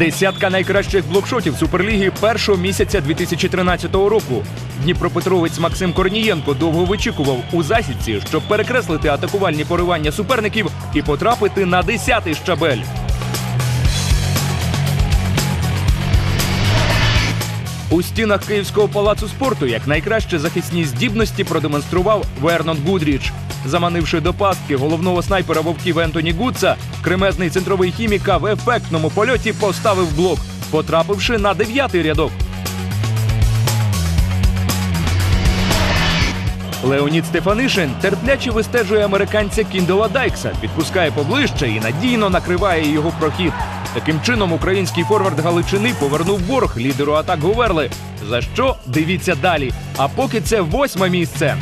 Десятка найкращих блокшотів Суперліги першого місяця 2013 року. Дніпропетровець Максим Корнієнко довго вичікував у засідці, щоб перекреслити атакувальні поривання суперників і потрапити на 10-й щабель. У стінах Київського палацу спорту як найкраще захисні здібності продемонстрував Вернон Гудріч. Заманивши до пастки головного снайпера вовків Ентоні Гудса, кремезний центровий хіміка в ефектному польоті поставив блок, потрапивши на дев'ятий рядок. Леонід Стефанишин терпляче вистежує американця Кіндола Дайкса, підпускає поближче і надійно накриває його прохід. Таким чином, український форвард Галичини повернув борг лідеру атак Говерли. За що дивіться далі. А поки це восьме місце.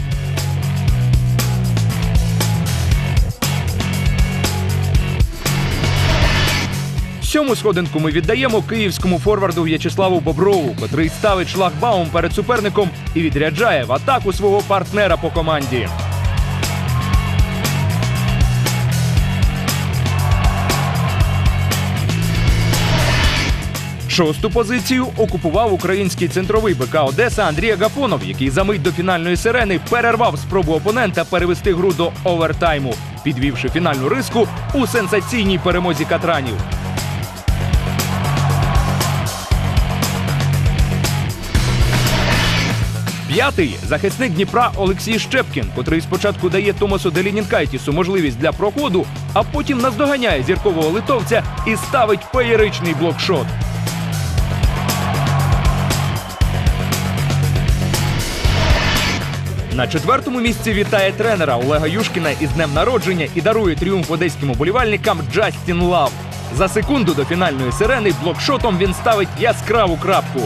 Сьому сходинку ми віддаємо київському форварду В'ячеславу Боброву, котрий ставить шлагбаум перед суперником і відряджає в атаку свого партнера по команді. Шосту позицію окупував український центровий БК Одеса Андрій Агафонов, який за мить до фінальної сирени перервав спробу опонента перевести гру до овертайму, підвівши фінальну риску у сенсаційній перемозі катранів. П'ятий захисник Дніпра Олексій Щепкін, котрий спочатку дає Томасу Делінінкайтісу можливість для проходу, а потім наздоганяє зіркового литовця і ставить феєричний блокшот. На четвертому місці вітає тренера Олега Юшкіна із днем народження і дарує тріумф одеським уболівальникам Джастін Лав. За секунду до фінальної сирени блокшотом він ставить яскраву крапку.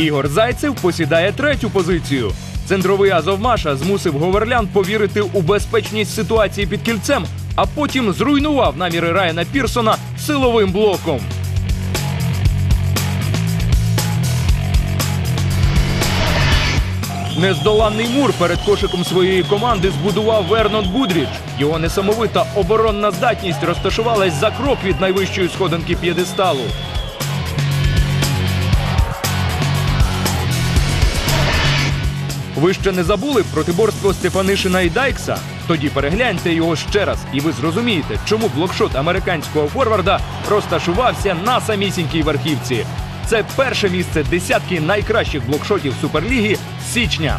Ігор Зайцев посідає третю позицію. Центровий Азовмаша змусив Говерлян повірити у безпечність ситуації під кільцем, а потім зруйнував наміри Райана Пірсона силовим блоком. Нездоланний мур перед кошиком своєї команди збудував Вернон Гудріч. Його несамовита оборонна здатність розташувалась за крок від найвищої сходинки п'єдесталу. Ви ще не забули протиборство Стефанишина і Дайкса? Тоді перегляньте його ще раз, і ви зрозумієте, чому блокшот американського форварда розташувався на самісінькій верхівці. Це перше місце десятки найкращих блокшотів Суперліги з січня.